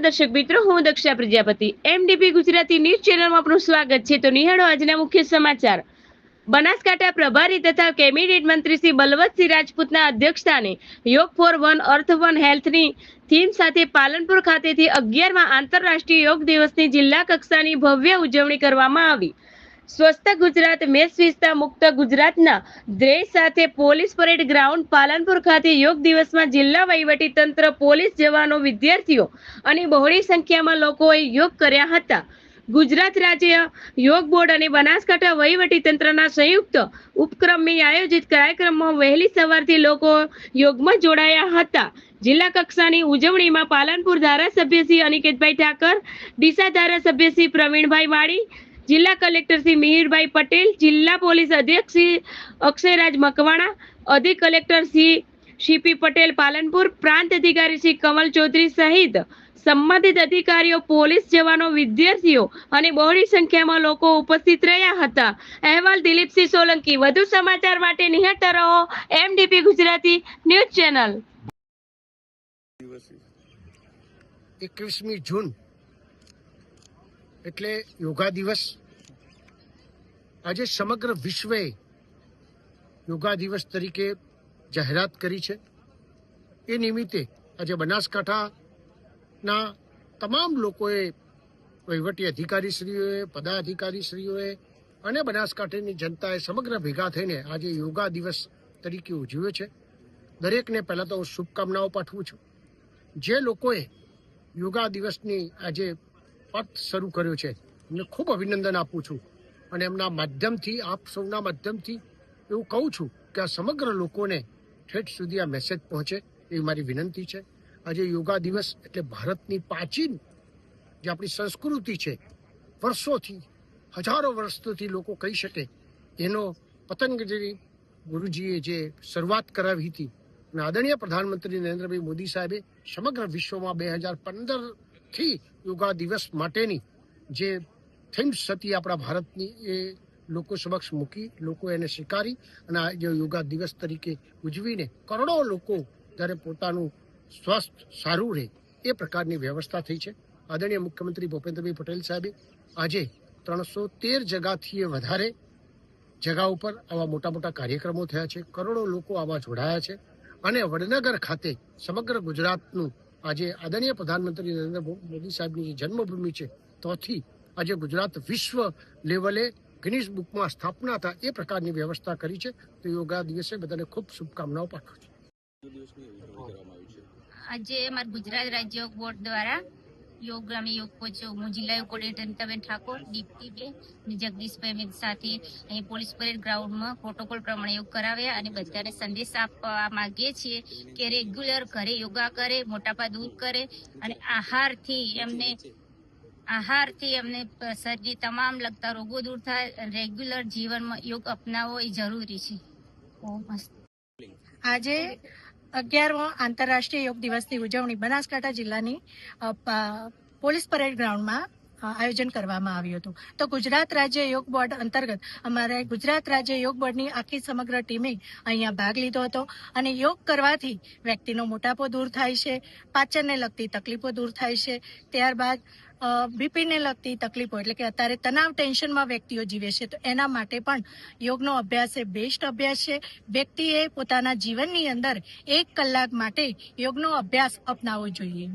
દર્શક મિત્રો, હું દક્ષા પ્રજાપતિ. એમડીપી ગુજરાતી ન્યૂઝ ચેનલમાં આપનું સ્વાગત છે. તો નિહાળો આજના મુખ્ય સમાચાર. બનાસકાંઠા પ્રભારી તથા કેબિનેટ મંત્રી શ્રી બલવંતસિંહ રાજપૂતના અધ્યક્ષસ્થાને yoga for one earth one હેલ્થની theme સાથે પાલનપુર ખાતેથી અગિયારમાં આંતરરાષ્ટ્રીય યોગ દિવસની જિલ્લા કક્ષાની ભવ્ય ઉજવણી કરવામાં આવી. સ્વસ્થ ગુજરાત મેષ વિસ્તા મુક્ત ગુજરાતના ધ્યેય સાથે પોલીસ પરેડ ગ્રાઉન્ડ પાલનપુર ખાતે યોગ દિવસમાં જિલ્લા વહીવટી પોલીસ જવાનો વિદ્યાર્થીઓ અને બહોળી સંખ્યામાં લોકોએ યોગ કર્યા હતા. ગુજરાત રાજ્ય યોગ બોર્ડ અને બનાસકાંઠા વહીવટી તંત્રના સંયુક્ત ઉપક્રમે આયોજિત કાર્યક્રમમાં વહેલી સવારથી લોકો યોગમાં જોડાયા હતા. જિલ્લા કક્ષાની ઉજવણીમાં પાલનપુર ધારાસભ્ય શ્રી અનિકેતભાઈ ઠાકર, ડીસા ધારાસભ્ય શ્રી પ્રવીણભાઈ વાડી જિલ્લા કલેક્ટર શ્રી મિહિરભાઈ પટેલ, જિલ્લા પોલીસ અધ્યક્ષ શ્રી અક્ષયરાજ મકવાણા, અધિક કલેક્ટર શ્રી સીપી પટેલ પાલનપુર, પ્રાંત અધિકારી શ્રી કમલ ચૌધરી સહિત સંબંધિત અધિકારીઓ, પોલીસ જવાનો, વિદ્યાર્થીઓ અને બહોળી સંખ્યામાં લોકો ઉપસ્થિત રહ્યા હતા. અહેવાલ દિલીપસિંહ સોલંકી. વધુ સમાચાર માટે નિહત રહો એમડીપી ગુજરાતી ન્યૂઝ ચેનલ. એકવીસમી જૂન એટલે યોગા દિવસ. આજે સમગ્ર વિશ્વે યોગા દિવસ તરીકે જાહેરાત કરી છે. એ નિમિત્તે આજે બનાસકાંઠાના તમામ લોકોએ, વહીવટી અધિકારીશ્રીઓએ, પદાધિકારીશ્રીઓએ અને બનાસકાંઠાની જનતાએ સમગ્ર ભેગા થઈને આજે યોગા દિવસ તરીકે ઉજવ્યો છે. દરેકને પહેલાં તો હું શુભકામનાઓ પાઠવું છું. જે લોકોએ યોગા દિવસની આજે પથ શરૂ કર્યો છે, એમને ખૂબ અભિનંદન આપું છું. અને એમના માધ્યમથી, આપ સૌના માધ્યમથી એવું કહું છું કે આ સમગ્ર લોકોને ઠેઠ સુધી આ મેસેજ પહોંચે એવી મારી વિનંતી છે. આજે યોગા દિવસ એટલે ભારતની પ્રાચીન જે આપણી સંસ્કૃતિ છે, વર્ષોથી, હજારો વર્ષોથી લોકો કહી શકે, એનો પતંગજલિ ગુરુજીએ જે શરૂઆત કરાવી હતી અને આદરણીય પ્રધાનમંત્રી નરેન્દ્રભાઈ મોદી સાહેબે સમગ્ર વિશ્વમાં બે હજાર પંદરથી યોગા દિવસ માટેની જે થીમ્સ સતી આપણા ભારતની એ લોકો સમક્ષ મૂકી, લોકો એને સ્વીકારી અને આજે યોગા દિવસ તરીકે ઉજવીને કરોડો લોકો જ્યારે પોતાનું સ્વસ્થ, સારું રહે એ પ્રકારની વ્યવસ્થા થઈ છે. આદરણીય મુખ્યમંત્રી ભૂપેન્દ્રભાઈ પટેલ સાહેબે આજે ત્રણસો તેર જગાથી વધારે જગા ઉપર આવા મોટા મોટા કાર્યક્રમો થયા છે. કરોડો લોકો આમાં જોડાયા છે અને વડનગર ખાતે સમગ્ર ગુજરાતનું આજે આદરણીય પ્રધાનમંત્રી નરેન્દ્ર મોદી સાહેબની જે જન્મભૂમિ છે તોથી આજે ગુજરાત વિશ્વ લેવલે ગિનિસ બુકમાં સ્થાપના હતા એ પ્રકારની વ્યવસ્થા કરી છે. તો યોગા દિવસે બધાને ખૂબ શુભકામનાઓ પાઠવું છું. આજે અમારા ગુજરાત રાજ્ય બોર્ડ દ્વારા યોગ અમે યોગ કોચ હું જિલ્લા યોગ કોર્ડિનેટર નીતાબેન ઠાકોર દીપ્તિબેન અને જગદીશભાઈ મિત સાથે અહીં પોલીસ પરેડ ગ્રાઉન્ડમાં પ્રોટોકોલ પ્રમાણે યોગ કરાવ્યા અને બધાને સંદેશ આપવા માંગીએ છીએ કે રેગ્યુલર ઘરે યોગા કરે, મોટાપા દૂર કરે અને આહારથી એમને આહારથી એમને શરીર તમામ લગતા રોગો દૂર થાય. રેગ્યુલર જીવનમાં યોગ અપનાવવો એ જરૂરી છે. આજે અગિયારમો આંતરરાષ્ટ્રીય યોગ દિવસની ઉજવણી બનાસકાંઠા જિલ્લાની પોલીસ પરેડ ગ્રાઉન્ડમાં આયોજન કરવામાં આવ્યું હતું. તો ગુજરાત રાજ્ય યોગ બોર્ડ અંતર્ગત અમારે ગુજરાત રાજ્ય યોગ બોર્ડની આખી સમગ્ર ટીમે અહીંયા ભાગ લીધો હતો અને યોગ કરવાથી વ્યક્તિનો મોટાપો દૂર થાય છે, પાચનને લગતી તકલીફો દૂર થાય છે. ત્યારબાદ બીપીને લગતી તકલીફો એટલે કે અત્યારે તણાવ ટેન્શનમાં વ્યક્તિઓ જીવે છે. તો એના માટે પણ યોગનો અભ્યાસ એ બેસ્ટ અભ્યાસ છે. વ્યક્તિએ પોતાના જીવનની અંદર એક કલાક માટે યોગનો અભ્યાસ અપનાવવો જોઈએ.